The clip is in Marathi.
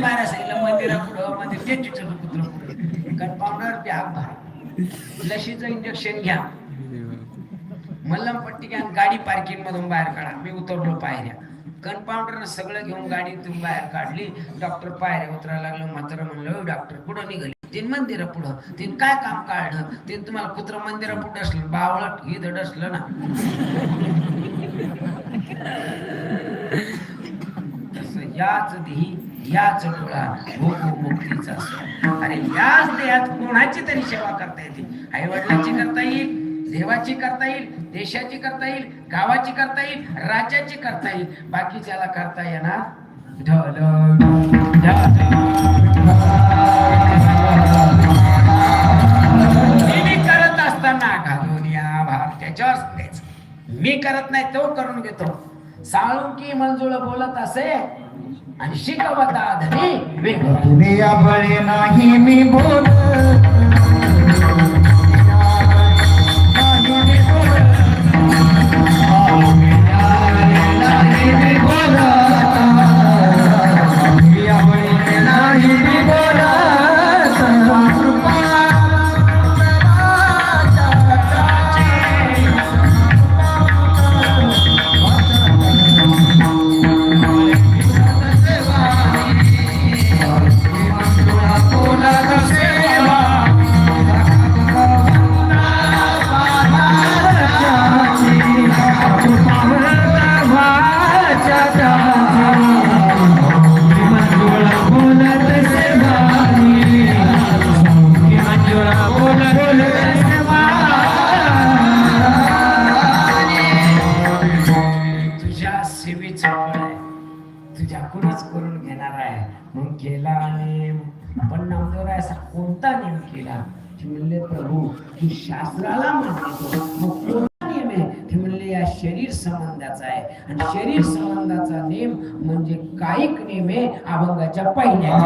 बाहेर बारा सांगितलं मंदिरा पुढं मंदिर ते चित्र कुत्र पुढं कंपाऊंडर ते हाक भरा लशीचं इंजेक्शन घ्या. मल्लमपट्टी घ्या गाडी पार्किंग मधून बाहेर काढा. मी उतरलो पायऱ्या. कंपाऊंडरनं सगळं घेऊन गाडी तुम्ही बाहेर काढली. डॉक्टर पायऱ्या उतरायला लागलं. मात्र म्हणलं डॉक्टर कुठं निघाले? तीन मंदिर पुढं. तीन काय काम काढलं? ते तुम्हाला कुत्र मंदिरा पुढं असलं? बावळट ही धड असलं ना. तस याच देही याच डोळा भोगो मुक्तीचा सो. अरे याच देहात कोणाची तरी सेवा करता येते? आई वडिलांची करता येईल देवाची करता येईल देशाची करता येईल गावाची करता येईल राज्याची करता येईल. बाकीच्याला करता येणार ढल. मी करत असताना घालून या भाग त्याच्यावर सांगायचं मी करत नाही तो करून घेतो. साळुंकी मंजुळ बोलत असे आणि शिकवता धनी वेग दुनिया बळे नाही मी बोल तुझ्याकडूनच करून घेणार आहे. मग केला नेम पण नामदेव असा कोणता नेम केला ते म्हणले प्रभू तू शास्त्राला मानतो मग कोणता नियम आहे? ते म्हणले या शरीर संबंधाचा आहे. आणि शरीर संबंधाचा नेम म्हणजे कायिक नेम आहे अभंगाच्या पहिल्या